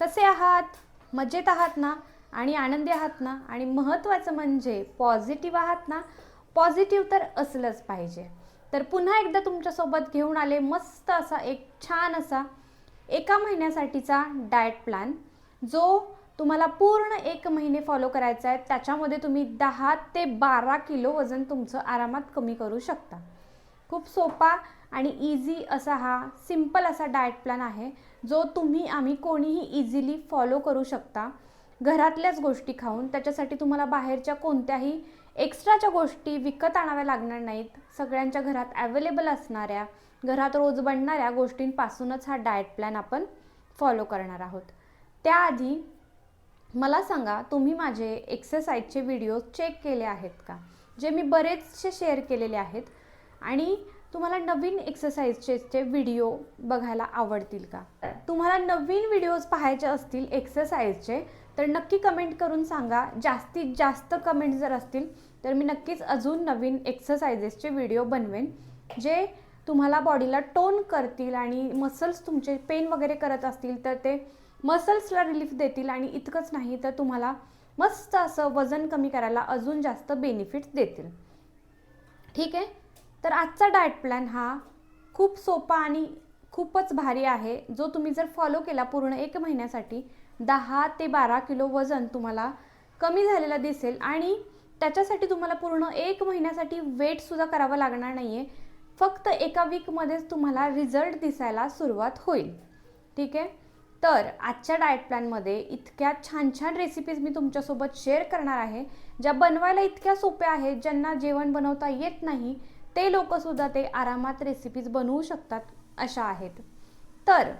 कसे आहात? मजेत आहात ना? आणि आनंदी आहात ना? आणि महत्त्वाचं म्हणजे पॉझिटिव्ह आहात ना? पॉझिटिव्ह तर असलंच पाहिजे. तर पुन्हा एकदा तुमच्यासोबत घेऊन आले मस्त असा एक छान असा एका महिन्यासाठीचा डाएट प्लॅन जो तुम्हाला पूर्ण एक महिने फॉलो करायचा आहे. त्याच्यामध्ये तुम्ही दहा ते बारा किलो वजन तुमचं आरामात कमी करू शकता. खूप सोपा आणि इझी असा हा सिंपल असा डाएट प्लॅन आहे. जो तुम्ही आम्ही कोणीही इझिली फॉलो करू शकता. घरातल्याच गोष्टी खाऊन त्याच्यासाठी तुम्हाला बाहेरच्या कोणत्याही एक्स्ट्राच्या गोष्टी विकत आणाव्या लागणार नाहीत. सगळ्यांच्या घरात ॲवेलेबल असणाऱ्या घरात रोज बनणाऱ्या गोष्टींपासूनच हा डाएट प्लॅन आपण फॉलो करणार आहोत. त्याआधी मला सांगा तुम्ही माझे एक्सरसाइजचे व्हिडिओ चेक केले आहेत का? जे मी बरेचसे शेअर केलेले आहेत. आणि तुम्हाला नवीन एक्सरसाइजचे व्हिडिओ बघायला आवडतील का? तुम्हाला नवीन व्हिडिओज पाहायचे असतील एक्सरसाइजचे तर नक्की कमेंट करून सांगा. जास्तीत जास्त कमेंट जर असतील तर मी नक्कीच अजून नवीन एक्सरसाइजेसचे व्हिडिओ बनवेन जे तुम्हाला बॉडीला टोन करतील आणि मसल्स तुमचे पेन वगैरे करत असतील तर ते मसल्सला रिलीफ देतील आणि इतकंच नाही तर तुम्हाला मस्त असं वजन कमी करायला अजून जास्त बेनिफिट्स देतील. ठीक आहे? तर आजचा डाएट प्लॅन हा खूप सोपा आणि खूपच भारी आहे. जो तुम्ही जर फॉलो केला पूर्ण एक महिन्यासाठी दहा ते बारा किलो वजन तुम्हाला कमी झालेला दिसेल आणि त्याच्यासाठी तुम्हाला पूर्ण एक महिन्यासाठी वेटसुद्धा करावं लागणार नाही आहे फक्त एका वीकमध्येच तुम्हाला रिझल्ट दिसायला सुरुवात होईल. ठीक आहे? तर आजच्या डाएट प्लॅनमध्ये इतक्या छान छान रेसिपीज मी तुमच्यासोबत शेअर करणार आहे ज्या बनवायला इतक्या सोप्या आहेत ज्यांना जेवण बनवता येत नाही ते लोकसुद्धा ते आरामात रेसिपीज बनवू शकतात अशा आहेत. तर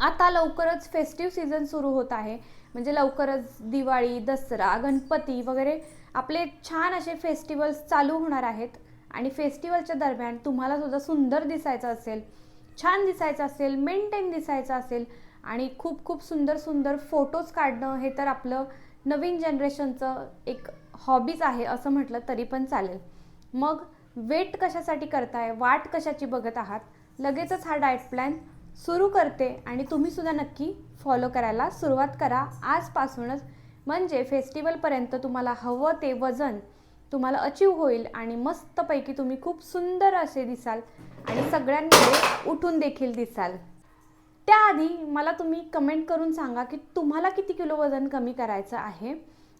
आता लवकरच फेस्टिव्ह सीझन सुरू होत आहे. म्हणजे लवकरच दिवाळी दसरा गणपती वगैरे आपले छान असे फेस्टिवल्स चालू होणार आहेत. आणि फेस्टिवलच्या दरम्यान तुम्हाला सुद्धा सुंदर दिसायचं असेल छान दिसायचं असेल मेंटेन दिसायचं असेल आणि खूप खूप सुंदर सुंदर फोटोज काढणं हे तर आपलं नवीन जनरेशनचं एक हॉबीज आहे असं म्हटलं तरी पण चालेल. मग वेट कशासाठी करताय? वाट कशाची बघत आहात? लगेचच हा डाएट प्लॅन सुरू करते आणि तुम्हीसुद्धा नक्की फॉलो करायला सुरुवात करा. आजपासूनच म्हणजे फेस्टिवलपर्यंत तुम्हाला हवं ते वजन तुम्हाला अचीव होईल आणि मस्तपैकी तुम्ही खूप सुंदर असे दिसाल आणि सगळ्यांमध्ये उठून देखील दिसाल. त्याआधी मला तुम्ही कमेंट करून सांगा की तुम्हाला किती किलो वजन कमी करायचं आहे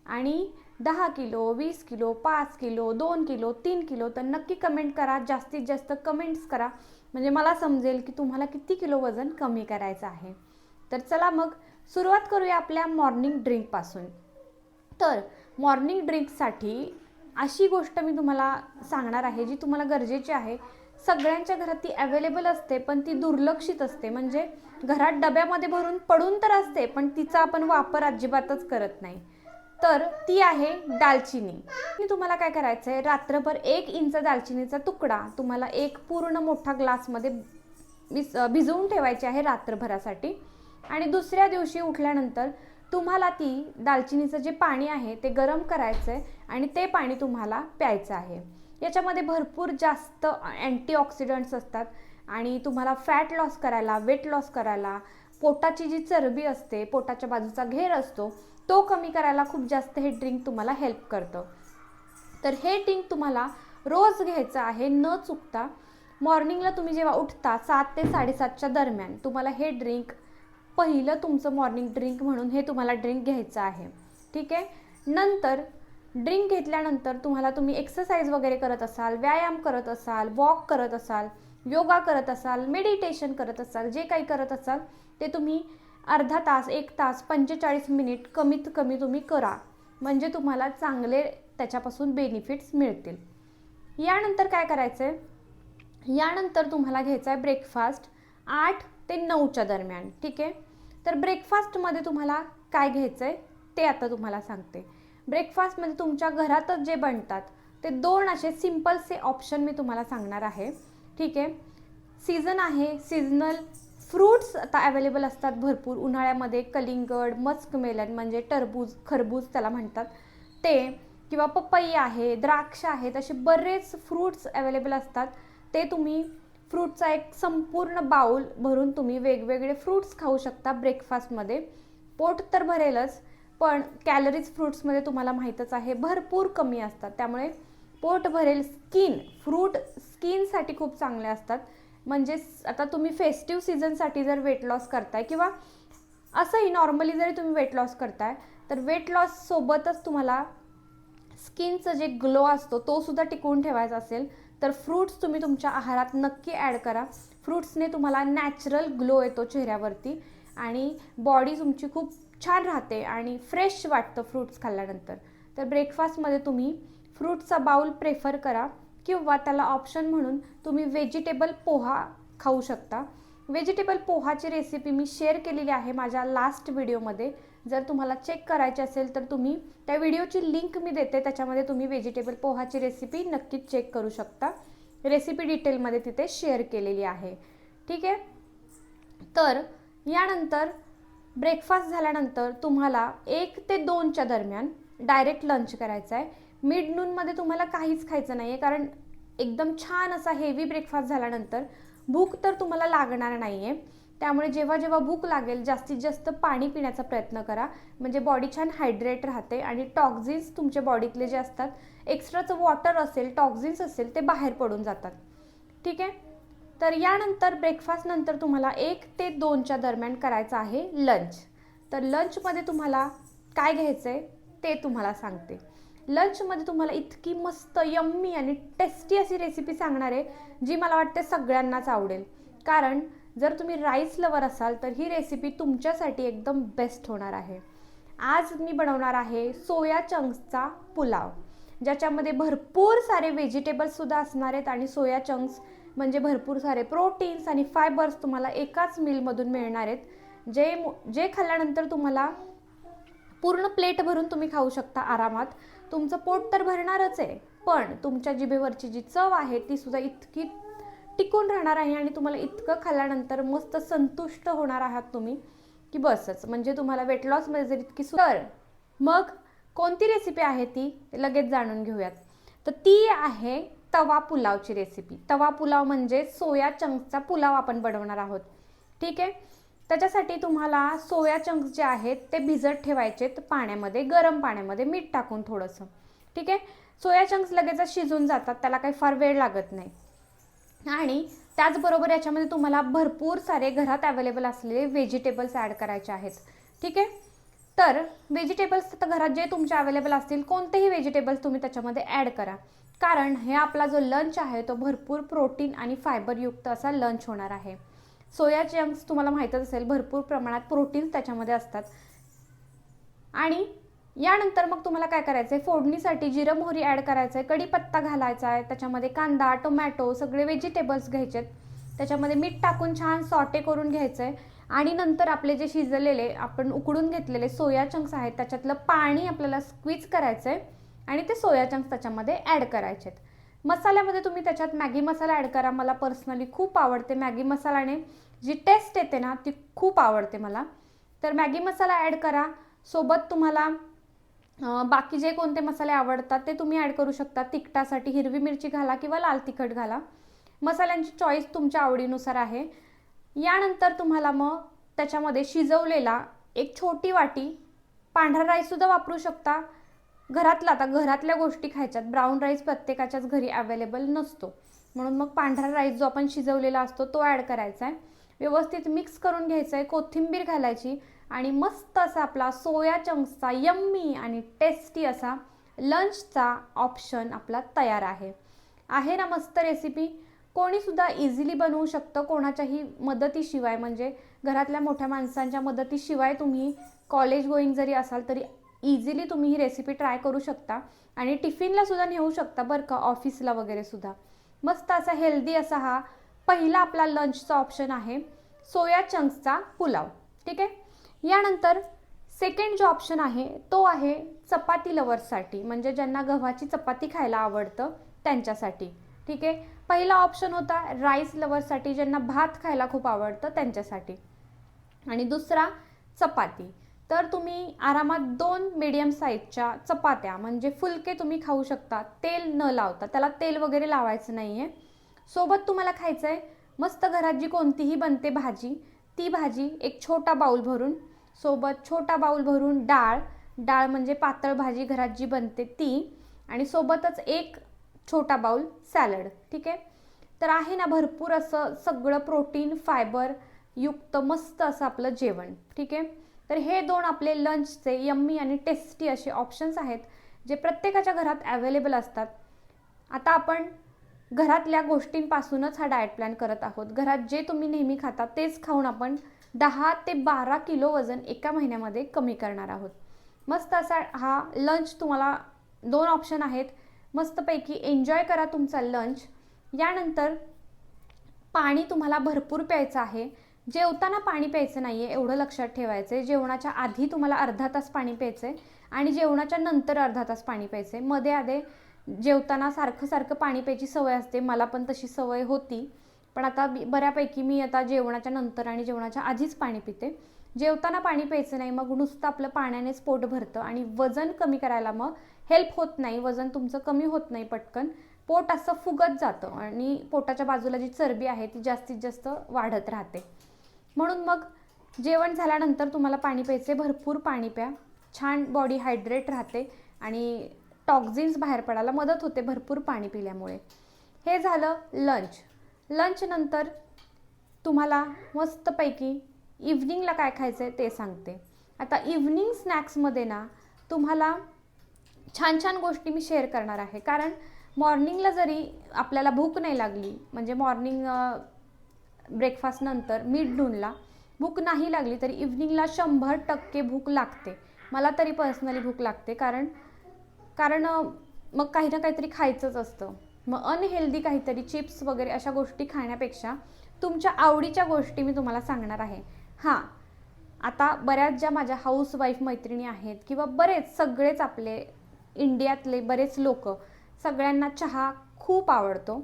आणि दहा किलो वीस किलो पाच किलो दोन किलो तीन किलो तर नक्की कमेंट करा. जास्तीत जास्त कमेंट्स करा. म्हणजे मला समजेल की तुम्हाला किती किलो वजन कमी करायचं आहे. तर चला मग सुरुवात करूया आपल्या मॉर्निंग ड्रिंकपासून तर मॉर्निंग ड्रिंकसाठी अशी गोष्ट मी तुम्हाला सांगणार आहे जी तुम्हाला गरजेची आहे. सगळ्यांच्या घरात ती अवेलेबल असते पण ती दुर्लक्षित असते. म्हणजे घरात डब्यामध्ये भरून पडून तर असते पण तिचा आपण वापर अजिबातच करत नाही. तर ती आहे दालचिनी. मी तुम्हाला काय करायचं आहे रात्रभर एक इंच दालचिनीचा तुकडा तुम्हाला एक पूर्ण मोठा ग्लासमध्ये भिज भिजवून ठेवायची आहे रात्रभरासाठी. आणि दुसऱ्या दिवशी उठल्यानंतर तुम्हाला ती दालचिनीचं जे पाणी आहे ते गरम करायचं आहे आणि ते पाणी तुम्हाला प्यायचं आहे. याच्यामध्ये भरपूर जास्त अँटीऑक्सिडंट्स असतात आणि तुम्हाला फॅट लॉस करायला वेट लॉस करायला पोटाची जी चरबी असते पोटाच्या बाजूचा घेर असतो तो कमी करायला खूप जास्त हे ड्रिंक तुम्हाला हेल्प करतं. तर हे ड्रिंक तुम्हाला रोज घ्यायचं आहे न चुकता मॉर्निंगला तुम्ही जेव्हा उठता सात ते साडेसातच्या दरम्यान तुम्हाला हे ड्रिंक पहिलं तुमचं मॉर्निंग ड्रिंक म्हणून हे तुम्हाला ड्रिंक घ्यायचं आहे. ठीक आहे? नंतर ड्रिंक घेतल्यानंतर तुम्हाला तुम्ही एक्सरसाइज वगैरे करत असाल व्यायाम करत असाल वॉक करत असाल योगा करत असाल मेडिटेशन करत असाल जे काही करत असाल ते तुम्ही अर्धा तास एक तास पंचेचाळीस मिनिट कमीत कमी तुम्ही करा. म्हणजे तुम्हाला चांगले त्याच्यापासून बेनिफिट्स मिळतील. यानंतर काय करायचं आहे यानंतर तुम्हाला घ्यायचं आहे ब्रेकफास्ट आठ ते नऊच्या दरम्यान ठीक आहे? तर ब्रेकफास्टमध्ये तुम्हाला काय घ्यायचं आहे ते आता तुम्हाला सांगते. ब्रेकफास्टमध्ये म्हणजे तुमच्या घरातच जे बनतात ते दोन असे सिम्पलसे ऑप्शन मी तुम्हाला सांगणार आहे. ठीक आहे? सीझन आहे सीझनल फ्रूट्स आता अवेलेबल असतात भरपूर. उन्हाळ्यामध्ये कलिंगड मस्कमेलन म्हणजे टरबूज खरबूज त्याला म्हणतात. ते किंवा पपई आहे द्राक्ष आहेत असे बरेच फ्रूट्स अवेलेबल असतात. ते तुम्ही फ्रूटचा एक संपूर्ण बाउल भरून तुम्ही वेगवेगळे फ्रूट्स खाऊ शकता ब्रेकफास्टमध्ये पोट तर भरेलच पण कॅलरीज फ्रूट्समध्ये तुम्हाला माहीतच आहे भरपूर कमी असतात. त्यामुळे पोट भरेल स्किन फ्रूट स्किनसाठी खूप चांगले असतात. म्हणजेच आता तुम्ही फेस्टिव्ह सीझनसाठी जर वेट लॉस करताय किंवा असंही नॉर्मली जरी तुम्ही वेट लॉस करताय तर वेट लॉससोबतच तुम्हाला स्किनचं जे ग्लो असतो तो सुद्धा टिकवून ठेवायचा असेल तर फ्रूट्स तुम्ही तुमच्या आहारात नक्की ॲड करा. फ्रूट्सने तुम्हाला नॅचरल ग्लो येतो चेहऱ्यावरती आणि बॉडी तुमची खूप छान राहते आणि फ्रेश वाटतं फ्रूट्स खाल्ल्यानंतर. तर ब्रेकफास्टमध्ये तुम्ही फ्रूटचा बाउल प्रेफर करा. किंवा त्याला ऑप्शन म्हणून तुम्ही व्हेजिटेबल पोहा खाऊ शकता. व्हेजिटेबल पोहाची रेसिपी मी शेअर केलेली आहे माझ्या लास्ट व्हिडिओमध्ये जर तुम्हाला चेक करायची असेल तर तुम्ही त्या व्हिडिओची लिंक मी देते. त्याच्यामध्ये तुम्ही व्हेजिटेबल पोहाची रेसिपी नक्कीच चेक करू शकता. रेसिपी डिटेलमध्ये तिथे शेअर केलेली आहे. ठीक आहे? तर यानंतर ब्रेकफास्ट झाल्यानंतर तुम्हाला एक ते दोनच्या दरम्यान डायरेक्ट लंच करायचा आहे मिड नूनमध्ये तुम्हाला काहीच खायचं नाही आहे कारण एकदम छान असा हेवी ब्रेकफास्ट झाल्यानंतर भूक तर तुम्हाला लागणार नाही आहे त्यामुळे जेव्हा जेव्हा भूक लागेल जास्तीत जास्त पाणी पिण्याचा प्रयत्न करा. म्हणजे बॉडी छान हायड्रेट राहते आणि टॉक्झिन्स तुमच्या बॉडीतले जे असतात एक्स्ट्राचं वॉटर असेल टॉक्झिन्स असेल ते बाहेर पडून जातात. ठीक आहे? तर यानंतर ब्रेकफास्ट नंतर तुम्हाला एक ते दोनच्या दरम्यान करायचं आहे लंच तर लंचमध्ये तुम्हाला काय घ्यायचं आहे ते तुम्हाला सांगते. लंचमध्ये तुम्हाला इतकी मस्त यम्मी आणि टेस्टी अशी रेसिपी सांगणार आहे जी मला वाटते सगळ्यांनाच आवडेल. कारण जर तुम्ही राईस लवर असाल तर ही रेसिपी तुमच्यासाठी एकदम बेस्ट होणार आहे. आज मी बनवणार आहे सोया चंक्सचा पुलाव ज्याच्यामध्ये भरपूर सारे व्हेजिटेबल्ससुद्धा असणार आहेत आणि सोया चंक्स म्हणजे भरपूर सारे प्रोटीन्स आणि फायबर्स तुम्हाला एकाच मीलमधून मिळणार आहेत जे जे खाल्ल्यानंतर तुम्हाला पूर्ण प्लेट भरून तुम्ही खाऊ शकता आरामात. तुमचं पोट तर भरणारच आहे पण तुमच्या जिभेवरची जी चव आहे ती सुद्धा इतकी टिकून राहणार आहे आणि तुम्हाला इतकं खाल्ल्यानंतर मस्त संतुष्ट होणार आहात तुम्ही की बसच. म्हणजे तुम्हाला वेट लॉसमध्ये जर इतकी सुर मग कोणती रेसिपी आहे ती? लगेच जाणून घेऊयात. तर ती आहे तवा पुलावची रेसिपी तवा पुलाव म्हणजे सोया चंक्सचा पुलाव आपण बनवणार आहोत. ठीक आहे? त्याच्यासाठी तुम्हाला सोया चंक्स जे आहेत ते भिजत ठेवायचे. पाण्यामध्ये गरम पाण्यामध्ये मीठ टाकून थोडंसं. ठीक आहे? सोया चंक्स लगेचच शिजून जातात त्याला काही फार वेळ लागत नाही. आणि त्याचबरोबर याच्यामध्ये तुम्हाला भरपूर सारे घरात अवेलेबल असलेले व्हेजिटेबल्स ॲड करायचे आहेत. ठीक आहे? तर व्हेजिटेबल्स तर घरात जे तुमचे अवेलेबल असतील कोणतेही व्हेजिटेबल्स तुम्ही त्याच्यामध्ये ॲड करा. कारण हे आपला जो लंच आहे तो भरपूर प्रोटीन आणि फायबरयुक्त असा लंच होणार आहे. सोया चंक्स तुम्हाला माहीतच असेल भरपूर प्रमाणात प्रोटीन्स त्याच्यामध्ये असतात. आणि यानंतर मग तुम्हाला काय करायचं आहे फोडणीसाठी जिरं मोहरी ॲड करायचं आहे कढीपत्ता घालायचा आहे त्याच्यामध्ये कांदा टोमॅटो सगळे व्हेजिटेबल्स घ्यायचे आहेत त्याच्यामध्ये मीठ टाकून छान सॉटे करून घ्यायचं आहे आणि नंतर आपले जे शिजलेले आपण उकडून घेतलेले सोया चंक्स आहेत त्याच्यातलं पाणी आपल्याला स्क्वीज करायचं आहे आणि ते सोया चंक्स त्याच्यामध्ये ॲड करायचे आहेत मसाल्यामध्ये तुम्ही त्याच्यात मॅगी मसाला ॲड करा. मला पर्सनली खूप आवडते मॅगी मसाल्याने जी टेस्ट येते ना ती खूप आवडते मला. तर मॅगी मसाला ॲड करा. सोबत तुम्हाला बाकी जे कोणते मसाले आवडतात ते तुम्ही ॲड करू शकता. तिखटासाठी हिरवी मिरची घाला किंवा लाल तिखट घाला. मसाल्यांची चॉईस तुमच्या आवडीनुसार आहे. यानंतर तुम्हाला मग त्याच्यामध्ये शिजवलेला एक छोटी वाटी पांढरा राईससुद्धा वापरू शकता. घरातला आता घरातल्या गोष्टी खायच्यात. ब्राऊन राईस प्रत्येकाच्याच घरी अवेलेबल नसतो. म्हणून मग पांढरा राईस जो आपण शिजवलेला असतो तो ॲड करायचा आहे व्यवस्थित मिक्स करून घ्यायचं आहे कोथिंबीर घालायची आणि मस्त असा आपला सोया चंक्सचा यम्मी आणि टेस्टी असा लंचचा ऑप्शन आपला तयार आहे. आहे ना मस्त रेसिपी कोणीसुद्धा इझिली बनवू शकतं कोणाच्याही मदतीशिवाय. म्हणजे घरातल्या मोठ्या माणसांच्या मदतीशिवाय तुम्ही कॉलेज गोईंग जरी असाल तरी इझिली तुम्ही ही रेसिपी ट्राय करू शकता. आणि टिफिनला सुद्धा नेऊ शकता बरं का ऑफिसला वगैरे सुद्धा. मस्त असा हेल्दी असा हा पहिला आपला लंचचा ऑप्शन आहे. सोया चंक्सचा पुलाव. ठीक आहे? यानंतर सेकंड जो ऑप्शन आहे तो आहे चपाती लवर्ससाठी म्हणजे ज्यांना गव्हाची चपाती खायला आवडतं त्यांच्यासाठी. ठीक आहे? पहिला ऑप्शन होता राईस लवर्ससाठी ज्यांना भात खायला खूप आवडतं त्यांच्यासाठी. आणि दुसरा चपाती. तर तुम्ही आरामात दोन मीडियम साईजच्या चपात्या म्हणजे फुलके तुम्ही खाऊ शकता. तेल न लावता. त्याला तेल वगैरे लावायचं नाही आहे सोबत तुम्हाला खायचं आहे मस्त घरात जी कोणतीही बनते भाजी ती भाजी एक छोटा बाऊल भरून. सोबत छोटा बाऊल भरून डाळ. डाळ म्हणजे पातळ भाजी घरात जी बनते ती. आणि सोबतच एक छोटा बाऊल सॅलड ठीक आहे? तर आहे ना भरपूर असं सगळं प्रोटीन फायबर युक्त मस्त असं आपलं जेवण. ठीक आहे? तर हे दोन आपले लंचचे यम्मी आणि टेस्टी असे ऑप्शन्स आहेत जे प्रत्येकाच्या घरात अवेलेबल असतात. आता आपण घरातल्या गोष्टींपासूनच हा डाएट प्लॅन करत आहोत. घरात जे तुम्ही नेहमी खाता तेच खाऊन आपण दहा ते बारा किलो वजन एका महिन्यामध्ये कमी करणार आहोत. मस्त असा हा लंच तुम्हाला दोन ऑप्शन आहेत. मस्तपैकी एन्जॉय करा तुमचा लंच यानंतर पाणी तुम्हाला भरपूर प्यायचं आहे. जेवताना पाणी प्यायचं नाही आहे एवढं लक्षात ठेवायचं आहे जेवणाच्या आधी तुम्हाला अर्धा तास पाणी प्यायचं आहे आणि जेवणाच्या नंतर अर्धा तास पाणी प्यायचं आहे मध्ये आधे जेवताना सारखं सारखं पाणी प्यायची सवय असते. मला पण तशी सवय होती. पण आता बऱ्यापैकी मी आता जेवणाच्या नंतर आणि जेवणाच्या आधीच पाणी पिते. जेवताना पाणी प्यायचं नाही मग नुसतं आपलं पाण्यानेच पोट भरतं आणि वजन कमी करायला मग हेल्प होत नाही. वजन तुमचं कमी होत नाही पटकन. पोट असं फुगत जातं आणि पोटाच्या बाजूला जी चरबी आहे ती जास्तीत जास्त वाढत राहते. म्हणून मग जेवण झाल्यानंतर तुम्हाला पाणी प्यायचे भरपूर पाणी प्या. छान बॉडी हायड्रेट राहते आणि टॉक्झिन्स बाहेर पडायला मदत होते भरपूर पाणी पिल्यामुळे. हे झालं लंच लंचनंतर तुम्हाला मस्तपैकी इव्हनिंगला काय खायचं आहे ते सांगते. आता इव्हनिंग स्नॅक्समध्ये ना तुम्हाला छान छान गोष्टी मी शेअर करणार आहे. कारण मॉर्निंगला जरी आपल्याला भूक नाही लागली म्हणजे मॉर्निंग ब्रेकफास्टनंतर नंतर नूनला भूक नाही लागली तरी इव्हनिंगला शंभर टक्के भूक लागते. मला तरी पर्सनली भूक लागते कारण कारण मग काही ना काहीतरी खायचंच असतं. मग अनहेल्दी काहीतरी चिप्स वगैरे अशा गोष्टी खाण्यापेक्षा तुमच्या आवडीच्या गोष्टी मी तुम्हाला सांगणार आहे. हां आता बऱ्याच ज्या माझ्या हाऊसवाईफ मैत्रिणी आहेत किंवा बरेच सगळेच आपले इंडियातले बरेच लोक सगळ्यांना चहा खूप आवडतो.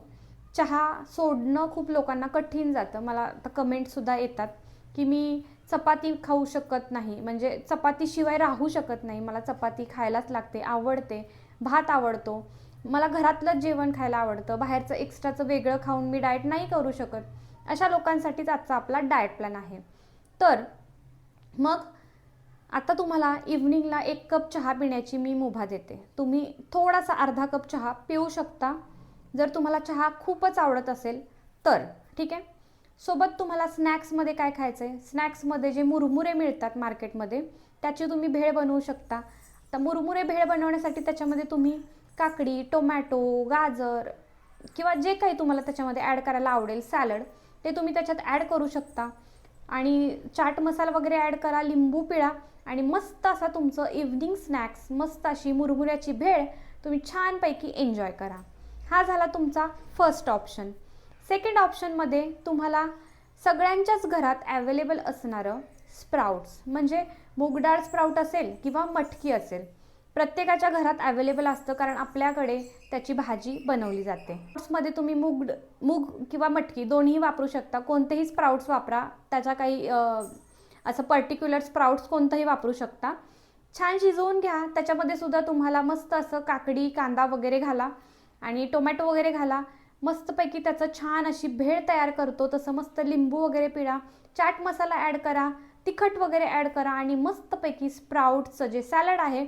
चहा सोडणं खूप लोकांना कठीण जातं. मला आता कमेंटसुद्धा येतात की मी चपाती खाऊ शकत नाही. म्हणजे चपातीशिवाय राहू शकत नाही. मला चपाती खायलाच लागते आवडते भात आवडतो. मला घरातलंच जेवण खायला आवडतं. बाहेरचं एक्स्ट्राचं वेगळं खाऊन मी डाएट नाही करू शकत. अशा लोकांसाठीच आजचा आपला डाएट प्लॅन आहे. तर मग आता तुम्हाला इव्हनिंगला एक कप चहा पिण्याची मी मुभा देते. तुम्ही थोडासा अर्धा कप चहा पिऊ शकता. जर तुम्हाला चहा खूपच आवडत असेल तर ठीक आहे? सोबत तुम्हाला स्नॅक्समध्ये काय खायचं आहे स्नॅक्समध्ये जे मुरमुरे मिळतात मार्केटमध्ये त्याची तुम्ही भेळ बनवू शकता. तर मुरमुरे भेळ बनवण्यासाठी त्याच्यामध्ये तुम्ही काकडी टोमॅटो गाजर किंवा जे काही तुम्हाला त्याच्यामध्ये ॲड करायला आवडेल सॅलड ते तुम्ही त्याच्यात ॲड करू शकता. आणि चाट मसाला वगैरे ॲड करा लिंबू पिळा आणि मस्त असा तुमचं इव्हनिंग स्नॅक्स मस्त अशी मुरमुऱ्याची भेळ तुम्ही छानपैकी एन्जॉय करा. हा झाला तुमचा फर्स्ट ऑप्शन सेकंड ऑप्शनमध्ये तुम्हाला सगळ्यांच्याच घरात ॲवेलेबल असणारं स्प्राउट्स म्हणजे मूगडाळ स्प्राऊट असेल किंवा मटकी असेल. प्रत्येकाच्या घरात अवेलेबल असतं कारण आपल्याकडे त्याची भाजी बनवली जाते. स्प्राउट्समध्ये तुम्ही मूग मूग किंवा मटकी दोन्ही वापरू शकता. कोणतेही स्प्राउट्स वापरा. त्याच्या काही असं पर्टिक्युलर स्प्राउट्स कोणतंही वापरू शकता. छान शिजवून घ्या. त्याच्यामध्ये सुद्धा तुम्हाला मस्त असं काकडी कांदा वगैरे घाला. आणि टोमॅटो वगैरे घाला. मस्तपैकी त्याचं छान अशी भेळ तयार करतो. तसं मस्त लिंबू वगैरे पिळा. चाट मसाला ॲड करा. तिखट वगैरे ॲड करा आणि मस्तपैकी स्प्राऊटचं जे सॅलड आहे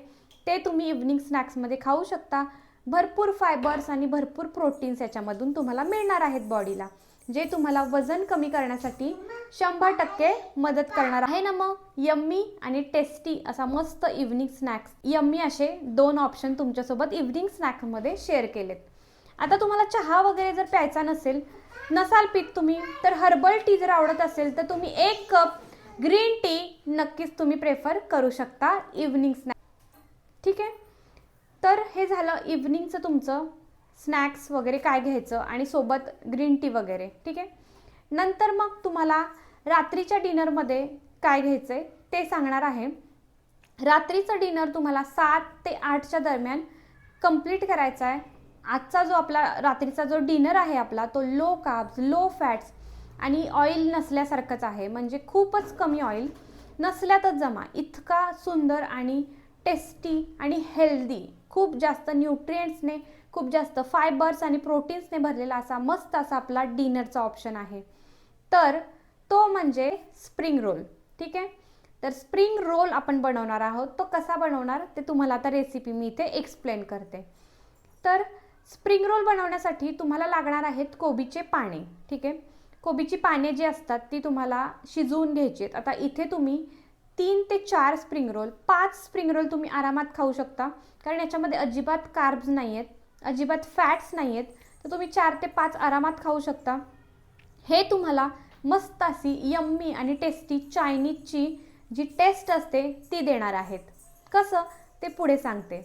ते तुम्ही इव्हनिंग स्नॅक्समध्ये खाऊ शकता. भरपूर फायबर्स आणि भरपूर प्रोटीन्स याच्यामधून तुम्हाला मिळणार आहेत बॉडीला जे तुम्हाला वजन कमी करण्यासाठी शंभर टक्के मदत करणार आहे ना मग? यम्मी आणि टेस्टी असा मस्त इव्हनिंग स्नॅक्स यम्मी असे दोन ऑप्शन तुमच्यासोबत इव्हनिंग स्नॅक्समध्ये शेअर केलेत. आता तुम्हाला चहा वगैरे जर प्यायचा नसेल नसाल पीत तुम्ही तर हर्बल टी जर आवडत असेल तर तुम्ही एक कप ग्रीन टी नक्कीच तुम्ही प्रेफर करू शकता इव्हनिंग स्नॅक ठीक आहे? तर हे झालं इव्हनिंगचं तुमचं स्नॅक्स वगैरे काय घ्यायचं आणि सोबत ग्रीन टी वगैरे ठीक आहे? नंतर मग तुम्हाला रात्रीच्या डिनरमध्ये काय घ्यायचं आहे ते सांगणार आहे. रात्रीचं डिनर तुम्हाला सात ते आठच्या दरम्यान कंप्लीट करायचा आहे. आजचा जो आपला रात्रीचा जो डिनर आहे आपला तो लो काब्स लो फॅट्स आणि ऑइल नसल्यासारखंच आहे. म्हणजे खूपच कमी ऑइल नसल्यातच जमा. इतका सुंदर आणि टेस्टी आणि हेल्दी खूप जास्त न्यूट्रिएंट्सने खूप जास्त फायबर्स आणि प्रोटीन्सने भरलेला असा मस्त असा आपला डिनरचा ऑप्शन आहे. तर तो म्हणजे स्प्रिंग रोल. ठीक आहे? तर स्प्रिंग रोल आपण बनवणार आहोत. तो कसा बनवणार? ते तुम्हाला आता रेसिपी मी इथे एक्सप्लेन करते. तर स्प्रिंग रोल बनवण्यासाठी तुम्हाला लागणार आहेत कोबीचे पाने. ठीक आहे? कोबीची पाने जी असतात ती तुम्हाला शिजवून घ्यायची आहेत. आता इथे तुम्ही तीन ते चार स्प्रिंग रोल पाच स्प्रिंग रोल तुम्ही आरामात खाऊ शकता. कारण याच्यामध्ये अजिबात कार्ब्स नाही आहेत अजिबात फॅट्स नाही आहेत तर तुम्ही चार ते पाच आरामात खाऊ शकता. हे तुम्हाला मस्त अशी यम्मी आणि टेस्टी चायनीजची जी टेस्ट असते ती देणार आहेत. कसं? ते पुढे सांगते.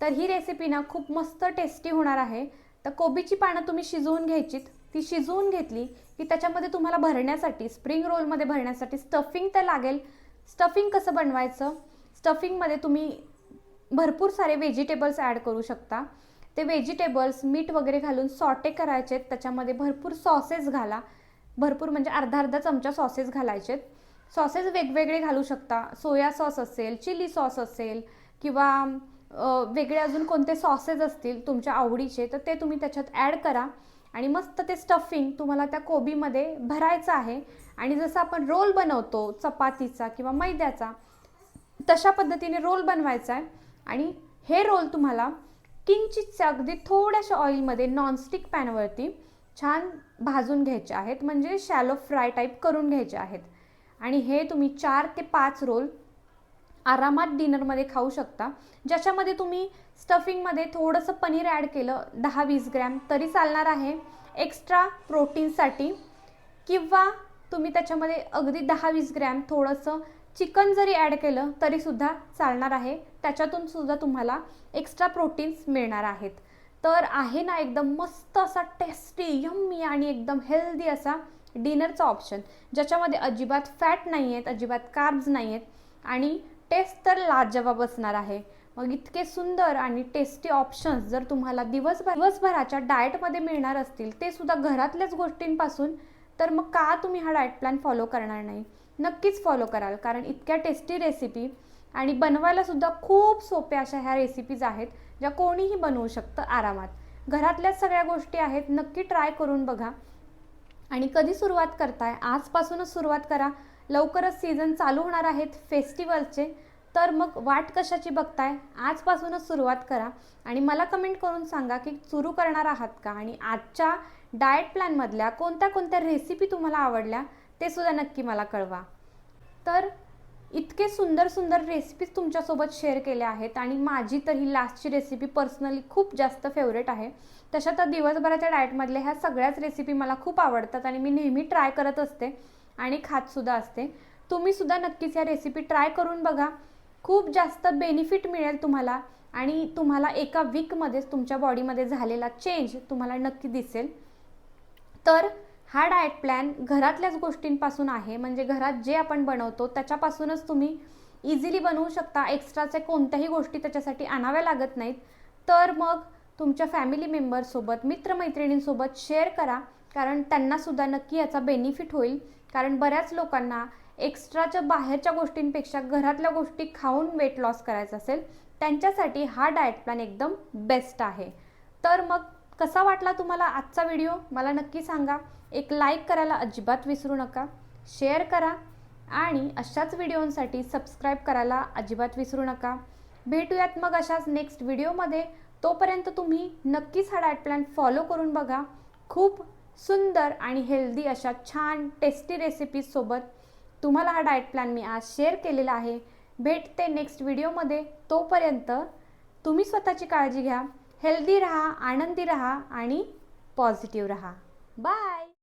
तर ही रेसिपी ना खूप मस्त टेस्टी होणार आहे. तर कोबीची पानं तुम्ही शिजवून घ्यायचीत. ती शिजवून घेतली की त्याच्यामध्ये तुम्हाला भरण्यासाठी स्प्रिंग रोलमध्ये भरण्यासाठी स्टफिंग तर लागेल. स्टफिंग कसं बनवायचं? स्टफिंगमध्ये तुम्ही भरपूर सारे व्हेजिटेबल्स ॲड करू शकता. ते व्हेजिटेबल्स मीठ वगैरे घालून सॉटे करायचे त्याच्यामध्ये भरपूर सॉसेस घाला. भरपूर म्हणजे अर्धा अर्धा चमचा सॉसेस घालायचे सॉसेस वेगवेगळे घालू शकता. सोया सॉस असेल चिली सॉस असेल किंवा वेगळे अजून कोणते सॉसेस असतील तुमच्या आवडीचे तर ते तुम्ही त्याच्यात ॲड करा. आणि मस्त ते स्टफिंग तुम्हाला त्या कोबीमध्ये भरायचं आहे. आणि जसं आपण रोल बनवतो चपातीचा किंवा मैद्याचा तशा पद्धतीने रोल बनवायचा आहे. आणि हे रोल तुम्हाला किंचितचे अगदी थोड्याशा ऑइलमध्ये नॉनस्टिक पॅनवरती छान भाजून घ्यायचे आहेत. म्हणजे शॅलो फ्राय टाईप करून घ्यायचे आहेत. आणि हे तुम्ही चार ते पाच रोल आरामात डिनरमध्ये खाऊ शकता. ज्याच्यामध्ये तुम्ही स्टफिंगमध्ये थोडंसं पनीर ॲड केलं दहा वीस ग्रॅम तरी चालणार आहे. एक्स्ट्रा प्रोटीनसाठी किंवा तुम्ही त्याच्यामध्ये अगदी दहा वीस ग्रॅम थोडंसं चिकन जरी ॲड केलं तरीसुद्धा चालणार आहे. त्याच्यातून सुद्धा तुम्हाला एक्स्ट्रा प्रोटीन्स मिळणार आहेत. तर आहे ना एकदम मस्त असा टेस्टी यम्मी आणि एकदम हेल्दी असा डिनरचा ऑप्शन ज्याच्यामध्ये अजिबात फॅट नाही आहेत अजिबात कार्ब्स नाही आहेत आणि टेस्ट तर लाजवाब असणार आहे. मग इतके सुंदर आणि टेस्टी ऑप्शन्स जर तुम्हाला दिवसभर दिवसभराच्या डाएटमध्ये मिळणार असतील ते सुद्धा घरातल्याच गोष्टींपासून तर मग का तुम्ही हा डाएट प्लॅन फॉलो करणार नाही? नक्कीच फॉलो कराल. कारण इतक्या टेस्टी रेसिपी आणि बनवायलासुद्धा खूप सोप्या अशा ह्या रेसिपीज आहेत ज्या कोणीही बनवू शकतं आरामात. घरातल्याच सगळ्या गोष्टी आहेत नक्की ट्राय करून बघा. आणि कधी सुरुवात करताय? आजपासूनच सुरुवात करा. लवकरच सीझन चालू होणार आहेत फेस्टिवलचे तर मग वाट कशाची बघताय? आजपासूनच सुरुवात करा. आणि मला कमेंट करून सांगा की सुरू करणार आहात का? आणि आजच्या डाएट प्लॅनमधल्या कोणत्या कोणत्या रेसिपी तुम्हाला आवडल्या? ते सुद्धा नक्की मला कळवा. तर इतके सुंदर सुंदर रेसिपीज तुमच्यासोबत शेअर केल्या आहेत आणि माझी तर ही लास्टची रेसिपी पर्सनली खूप जास्त फेवरेट आहे. तशा तर दिवसभराच्या डाएटमधल्या ह्या सगळ्याच रेसिपी मला खूप आवडतात आणि मी नेहमी ट्राय करत असते आणि खातसुद्धा असते. तुम्हीसुद्धा नक्कीच ह्या रेसिपी ट्राय करून बघा. खूप जास्त बेनिफिट मिळेल तुम्हाला आणि तुम्हाला एका वीकमध्येच तुमच्या बॉडीमध्ये झालेला चेंज तुम्हाला नक्की दिसेल. तर हा डाएट प्लॅन घरातल्याच गोष्टींपासून आहे. म्हणजे घरात जे आपण बनवतो त्याच्यापासूनच तुम्ही इझिली बनवू शकता. एक्स्ट्राच्या कोणत्याही गोष्टी त्याच्यासाठी आणाव्या लागत नाहीत. तर मग तुमच्या फॅमिली मेंबरसोबत मित्रमैत्रिणींसोबत शेअर करा. कारण त्यांनासुद्धा नक्की याचा बेनिफिट होईल. कारण बऱ्याच लोकांना एक्स्ट्राच्या बाहेरच्या गोष्टींपेक्षा घरातल्या गोष्टी खाऊन वेट लॉस करायचा असेल त्यांच्यासाठी हा डाएट प्लॅन एकदम बेस्ट आहे. तर मग कसा वाटला तुम्हाला आजचा व्हिडिओ? मला नक्की सांगा. एक लाईक करायला अजिबात विसरू नका. शेअर करा आणि अशाच व्हिडिओंसाठी सबस्क्राईब करायला अजिबात विसरू नका. भेटूयात मग अशाच नेक्स्ट व्हिडिओमध्ये. तोपर्यंत तुम्ही नक्कीच हा डायट प्लॅन फॉलो करून बघा. खूप सुंदर आणि हेल्दी अशा छान टेस्टी रेसिपीजसोबत तुम्हाला हा डाएट प्लॅन मी आज शेअर केलेला आहे. भेटते नेक्स्ट व्हिडिओमध्ये. तोपर्यंत तुम्ही स्वतःची काळजी घ्या. हेल्दी राहा आनंदी राहा आणि पॉझिटिव्ह राहा. बाय!